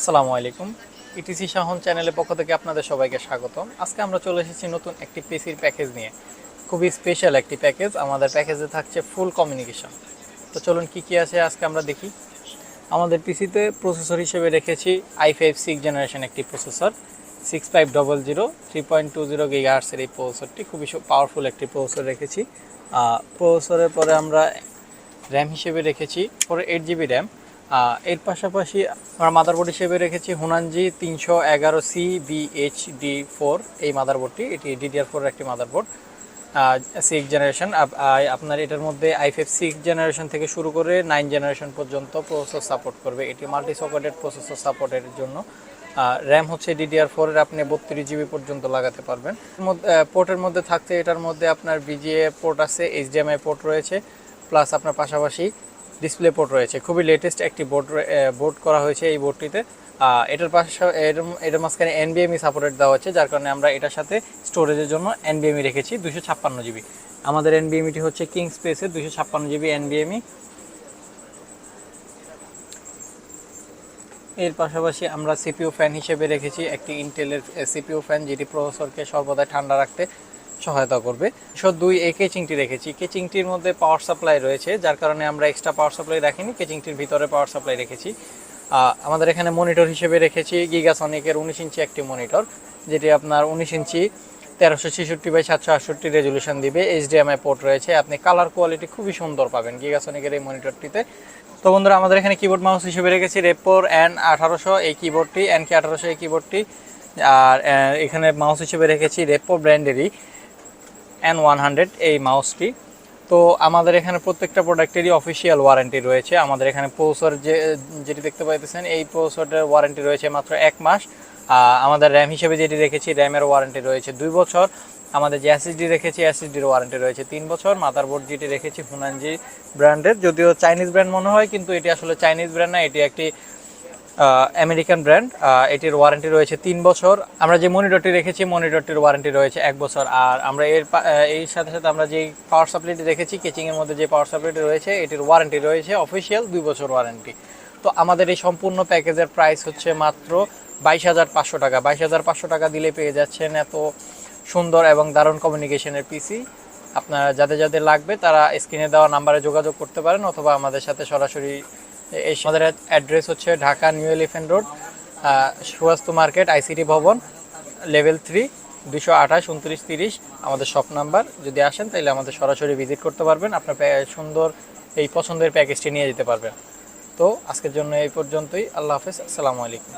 আসসালামু আলাইকুম। ইটিসি শাহন চ্যানেলের পক্ষ থেকে আপনাদের সবাইকে স্বাগতম। আজকে আমরা চলে এসেছি নতুন একটি পিসির প্যাকেজ নিয়ে। খুবই স্পেশাল একটি প্যাকেজ। আমাদের প্যাকেজে থাকছে ফুল কমিউনিকেশন তো চলুন কি কি আছে আজকে আমরা দেখি। আমাদের পিসিতে প্রসেসর হিসেবে রেখেছি আই ফাইভ সিক্স জেনারেশন একটি processor six five double zero three point two zero গিগাহার্সের এই প্রসেসরটি খুবই পাওয়ারফুল একটি প্রসেসর রেখেছি। প্রসেসরের পরে আমরা র্যাম হিসেবে রেখেছি। পরে এইট জিবি র্যাম এর পাশাপাশি আমরা মাদারবোর্ড হিসেবে রেখেছি হুনানজি তিনশো এগারো সি বিএইচ ডি ফোর এই মাদারবোর্ডটি এটি ডিডিআর ফোর একটি মাদারবোর্ড সিক্স জেনারেশন আপনার এটার মধ্যে আই ফাইভ সিক্স জেনারেশন থেকে শুরু করে নাইন জেনারেশন পর্যন্ত প্রসেসর সাপোর্ট করবে। এটি মাল্টি সকেটেড প্রসেসর সাপোর্টের জন্য র্যাম হচ্ছে ডিডিআর ফোরের আপনি বত্রিশ জিবি পর্যন্ত লাগাতে পারবেন। পোর্টের মধ্যে থাকতে এটার মধ্যে আপনার বিজিএ পোর্ট আছে এইচডিএমআই পোর্ট রয়েছে। প্লাস আপনার পাশাপাশি ডিসপ্লে পোর্ট রয়েছে। খুবই লেটেস্ট একটি বোর্ড বোর্ড করা হয়েছে এই বোর্ডটিতে এটার পাশে এটার মাঝখানে এনবিএমই সাপোর্টেড দেওয়া হচ্ছে, যার কারণে আমরা এটার সাথে স্টোরেজের জন্য এনবিএমই রেখেছি দুশো ছাপ্পান্ন জিবি আমাদের এনবিএমিটি হচ্ছে কিং স্পেসে দুশো ছাপ্পান্ন জিবি এনবিএমই এর পাশাপাশি আমরা সিপিও ফ্যান হিসেবে রেখেছি, একটি ইন্টেলের সিপিও ফ্যান যেটি প্রসেসরকে সর্বদাই ঠান্ডা রাখতে সহায়তা করবে। সো দুই, এই কেচিংটি রেখেছি কেচিংটির মধ্যে পাওয়ার সাপ্লাই রয়েছে, যার কারণে আমরা এক্সট্রা পাওয়ার সাপ্লাই রাখিনি, কেচিংটির ভিতরে পাওয়ার সাপ্লাই রেখেছি। আমাদের এখানে মনিটর হিসেবে রেখেছি গিগাসনিকের উনিশ ইঞ্চি একটি মনিটর যেটি আপনার উনিশ ইঞ্চি তেরোশো ছেষট্টি বাই সাতশো আটষট্টি রেজলিউশন দিবে। এইচডিএমআই পোর্ট রয়েছে। আপনি কালার কোয়ালিটি খুবই সুন্দর পাবেন গিগাসনিকের এই মনিটরটিতে তো বন্ধুরা, আমাদের এখানে কিবোর্ড মাউস হিসেবে রেখেছি রেপোর এন আঠারোশো, এই কিবোর্ডটি এন কে আঠারোশো, এই কিবোর্ডটি আর এখানে মাউস হিসেবে রেখেছি রেপো ব্র্যান্ডেরই এন ওয়ান হান্ড্রেড এই মাউসটি তো আমাদের এখানে প্রত্যেকটা প্রোডাক্টেরই অফিসিয়াল ওয়ারেন্টি রয়েছে। আমাদের এখানে প্রসেসর যে, যেটি দেখতে পাইতেছেন, এই প্রসেসরের ওয়ারেন্টি রয়েছে মাত্র এক মাস। আমাদের র্যাম হিসেবে যেটি রেখেছি র্যামের ওয়ারেন্টি রয়েছে দুই বছর। আমাদের যে এসএসডি রেখেছি এসএসডির ওয়ারেন্টি রয়েছে তিন বছর। মাদারবোর্ড যেটি রেখেছি হুনানজি ব্র্যান্ডের যদিও চাইনিজ ব্র্যান্ড মনে হয়, কিন্তু এটি আসলে চাইনিজ ব্র্যান্ড না, এটি একটি আমেরিকান ব্র্যান্ড এটির ওয়ারেন্টি রয়েছে তিন বছর। আমরা যে মনিটরটি রেখেছি মনিটরটির ওয়ারেন্টি রয়েছে এক বছর। আর আমরা এর এই সাথে সাথে আমরা যে পাওয়ার সাপ্লাইটি রেখেছি কেচিংয়ের মধ্যে যে পাওয়ার সাপ্লাইটি রয়েছে, এটির ওয়ারেন্টি রয়েছে অফিসিয়াল দুই বছর ওয়ারেন্টি তো আমাদের এই সম্পূর্ণ প্যাকেজের প্রাইস হচ্ছে মাত্র বাইশ হাজার পাঁচশো টাকা। বাইশ হাজার পাঁচশো টাকা দিলে পেয়ে যাচ্ছেন এত সুন্দর এবং দারুণ কমিউনিকেশনের পিসি আপনারা যাদের যাদের লাগবে, তারা স্ক্রিনে দেওয়া নাম্বারে যোগাযোগ করতে পারেন, অথবা আমাদের সাথে সরাসরি আমাদের অ্যাড্রেস হচ্ছে ঢাকা নিউ এলিফেন্ট রোড সুয়াস্ত মার্কেট আইসিটি ভবন লেভেল থ্রি দুশো আঠাশ, উনত্রিশ, তিরিশ, আমাদের শপ নাম্বার যদি আসেন, তাহলে আমাদের সরাসরি ভিজিট করতে পারবেন। আপনার সুন্দর এই পছন্দের প্যাকেজটি নিয়ে যেতে পারবেন। তো আজকের জন্য এই পর্যন্তই। আল্লাহ হাফেজ। আসসালামু আলাইকুম।